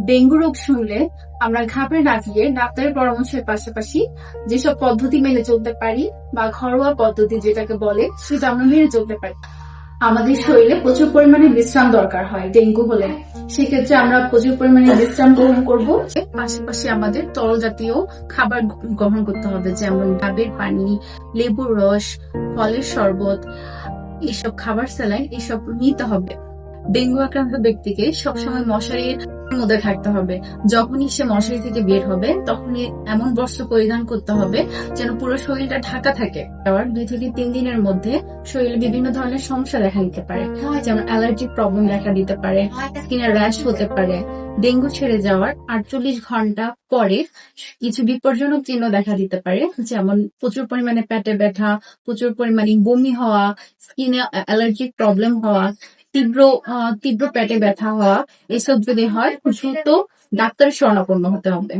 Dengue রোগ শুনলে আমরা ঘাবড়ে না গিয়ে ডাক্তারের পরামর্শের পাশাপাশি যেসব পদ্ধতি মেনে চলতে পারি বা ঘরোয়া পদ্ধতি যেটাকে বলে, সেটা আমরা মেনে চলতে পারি। আমাদের শরীরে প্রচুর পরিমাণে বিশ্রাম দরকার হয় ডেঙ্গু হলে। সেক্ষেত্রে আমরা প্রচুর পরিমাণে বিশ্রাম গ্রহণ করব। পাশাপাশি আমাদের তরল জাতীয় খাবার গ্রহণ করতে হবে, যেমন ডাবের পানি, লেবুর রস, ফলের শরবত এইসব খাবার স্যালাইন এইসব নিতে হবে। ডেঙ্গু আক্রান্ত ব্যক্তিকে সবসময় মশারির মধ্যে থাকতে হবে। যখনই সে মশারি থেকে বের হবে, তখনই এমন বস্ত্র পরিধান করতে হবে যেন পুরো শরীরটা ঢাকা থাকে। আবার দুই থেকে তিন দিনের মধ্যে শরীরে বিভিন্ন ধরনের সমস্যা দেখা দিতে পারে, যেমন অ্যালার্জিক প্রবলেম দেখা দিতে পারে, স্কিনের র্যাশ হতে পারে, ডেঙ্গু ছেড়ে যাওয়ার আটচল্লিশ ঘণ্টা পরে কিছু বিপজ্জনক চিহ্ন দেখা দিতে পারে, যেমন প্রচুর পরিমাণে পেটে ব্যথা, প্রচুর পরিমাণে বমি হওয়া, স্কিনে অ্যালার্জিক প্রবলেম হওয়া তীব্র তীব্র পেটে ব্যথা হওয়া এসব যদি হয় দ্রুত ডাক্তারের শরণাপন্ন হতে হবে।